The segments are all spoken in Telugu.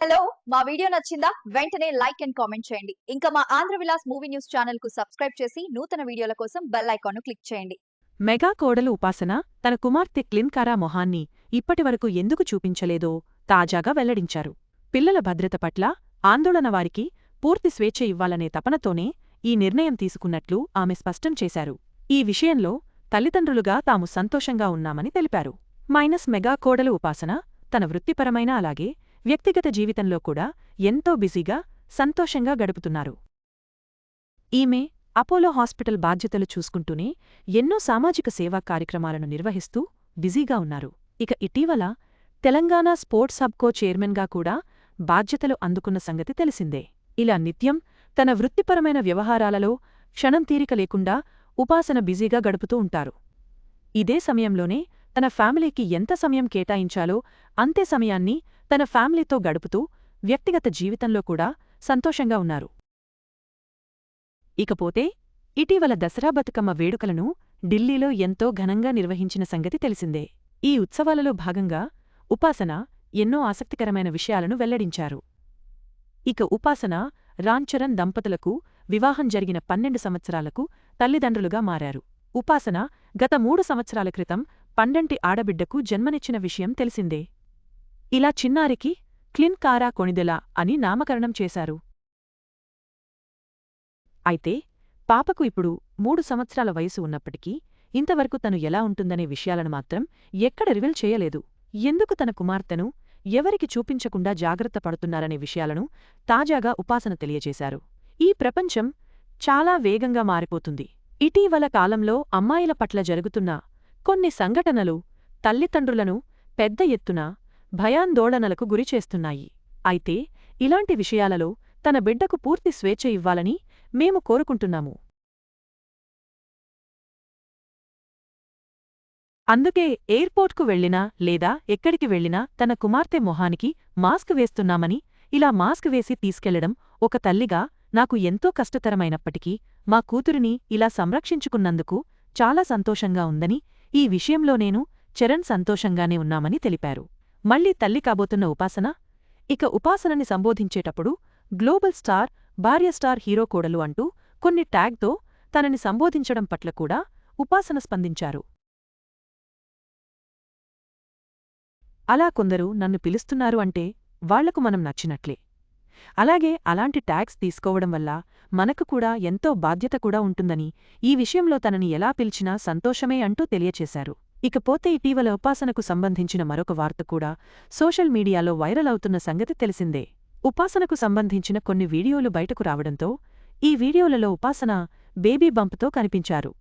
హలో మా వీడియో నచ్చిందా? వెంటనే లైక్ అండ్ కామెంట్ చేయండి. ఇంకా మా ఆంధ్ర విలాస్ మూవీ న్యూస్ ఛానల్కు సబ్స్క్రైబ్ చేసి నూతన వీడియోల కోసం బెల్ ఐకాన్ క్లిక్ చేయండి. మెగా కోడలు ఉపాసన తన కుమార్తె క్లిన్కారా మొహాన్ని ఇప్పటివరకు ఎందుకు చూపించలేదో తాజాగా వెల్లడించారు. పిల్లల భద్రత పట్ల ఆందోళన వారికి పూర్తి స్వేచ్ఛ ఇవ్వాలనే తపనతోనే ఈ నిర్ణయం తీసుకున్నట్లు ఆమె స్పష్టం చేశారు. ఈ విషయంలో తల్లిదండ్రులుగా తాము సంతోషంగా ఉన్నామని తెలిపారు. మైనస్ మెగా కోడలు ఉపాసన తన వృత్తిపరమైన అలాగే వ్యక్తిగత జీవితంలో కూడా ఎంతో బిజీగా సంతోషంగా గడుపుతున్నారు. ఈమె అపోలో హాస్పిటల్ బాధ్యతలు చూసుకుంటూనే ఎన్నో సామాజిక సేవా కార్యక్రమాలను నిర్వహిస్తూ బిజీగా ఉన్నారు. ఇక ఇటీవల తెలంగాణ స్పోర్ట్స్ హబ్కో చైర్మన్గా కూడా బాధ్యతలు అందుకున్న సంగతి తెలిసిందే. ఇలా నిత్యం తన వృత్తిపరమైన వ్యవహారాలలో క్షణం తీరిక లేకుండా ఉపాసన బిజీగా గడుపుతూ ఉంటారు. ఇదే సమయంలోనే తన ఫ్యామిలీకి ఎంత సమయం కేటాయించాలో అంతే సమయాన్ని తన ఫ్యామిలీతో గడుపుతూ వ్యక్తిగత జీవితంలో కూడా సంతోషంగా ఉన్నారు. ఇకపోతే ఇటీవల దసరా బతుకమ్మ వేడుకలను ఢిల్లీలో ఎంతో ఘనంగా నిర్వహించిన సంగతి తెలిసిందే. ఈ ఉత్సవాలలో భాగంగా ఉపాసన ఎన్నో ఆసక్తికరమైన విషయాలను వెల్లడించారు. ఇక ఉపాసన రాంచరణ్ దంపతులకు వివాహం జరిగిన పన్నెండు సంవత్సరాలకు తల్లిదండ్రులుగా మారారు. ఉపాసన గత మూడు సంవత్సరాల క్రితం పండంటి ఆడబిడ్డకు జన్మనిచ్చిన విషయం తెలిసిందే. ఇలా చిన్నారికి క్లిన్ కారా కొణిదెల అని నామకరణం చేశారు. అయితే పాపకు ఇప్పుడు మూడు సంవత్సరాల వయసు ఉన్నప్పటికీ ఇంతవరకు తను ఎలా ఉంటుందనే విషయాలను మాత్రం ఎక్కడ రివీల్ చేయలేదు. ఎందుకు తన కుమార్తెను ఎవరికి చూపించకుండా జాగ్రత్త పడుతున్నారనే విషయాలను తాజాగా ఉపాసన తెలియజేశారు. ఈ ప్రపంచం చాలా వేగంగా మారిపోతుంది. ఇటీవల కాలంలో అమ్మాయిల పట్ల జరుగుతున్న కొన్ని సంఘటనలు తల్లిదండ్రులను పెద్ద ఎత్తున భయాందోళనలకు గురిచేస్తున్నాయి అయితే ఇలాంటి విషయాలలో తన బిడ్డకు పూర్తి స్వేచ్ఛ ఇవ్వాలని మేము కోరుకుంటున్నాము. అందుకే ఎయిర్పోర్ట్కు వెళ్ళినా లేదా ఎక్కడికి వెళ్ళినా తన కుమార్తె మొహానికి మాస్క్ వేస్తున్నామని ఇలా మాస్క్ వేసి తీసుకెళ్ళడం ఒక తల్లిగా నాకు ఎంతో కష్టతరమైనప్పటికీ మా కూతురిని ఇలా సంరక్షించుకున్నందుకు చాలా సంతోషంగా ఉందని ఈ విషయంలో నేను చరణ్ సంతోషంగానే ఉన్నామని తెలిపారు. మళ్ళీ తల్లి కాబోతున్న ఉపాసన? ఇక ఉపాసనని సంబోధించేటప్పుడు గ్లోబల్ స్టార్ భార్య స్టార్ హీరో కోడలు అంటూ కొన్ని ట్యాగ్తో తనని సంబోధించడం పట్ల కూడా ఉపాసన స్పందించారు. అలా కొందరు నన్ను పిలుస్తున్నారు అంటే వాళ్ళకు మనం నచ్చినట్లే. అలాగే అలాంటి ట్యాగ్స్ తీసుకోవడం వల్ల మనకు కూడా ఎంతో బాధ్యత కూడా ఉంటుందని ఈ విషయంలో తనని ఎలా పిలిచినా సంతోషమే అంటూ తెలియచేశారు. ఇకపోతే ఇటీవల ఉపాసనకు సంబంధించిన మరొక వార్త కూడా సోషల్ మీడియాలో వైరల్ అవుతున్న సంగతి తెలిసిందే. ఉపాసనకు సంబంధించిన కొన్ని వీడియోలు బయటకు రావడంతో ఈ వీడియోలలో ఉపాసన బేబీ బంప్తో కనిపించారు.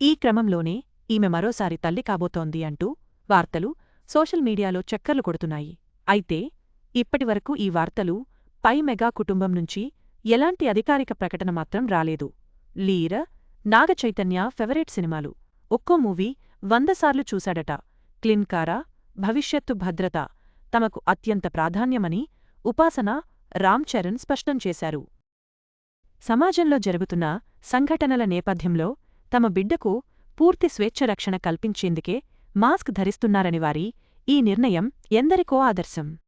ఈ క్రమంలోనే ఈమె మరోసారి తల్లి కాబోతోంది అంటూ వార్తలు సోషల్ మీడియాలో చక్కర్లు కొడుతున్నాయి. అయితే ఇప్పటివరకు ఈ వార్తలు పై మెగా కుటుంబం నుంచి ఎలాంటి అధికారిక ప్రకటన మాత్రం రాలేదు. లీర నాగచైతన్య ఫెవరేట్ సినిమాలు. ఒక్కో మూవీ వందసార్లు చూశాడట. క్లిన్కారా భవిష్యత్తు భద్రత తమకు అత్యంత ప్రాధాన్యమని ఉపాసన రామ్ చరణ్ స్పష్టం చేశారు. సమాజంలో జరుగుతున్న సంఘటనల నేపథ్యంలో తమ బిడ్డకు పూర్తి స్వేచ్ఛ రక్షణ కల్పించేందుకే మాస్క్ ధరిస్తున్నారని వారి ఈ నిర్ణయం ఎందరికో ఆదర్శం.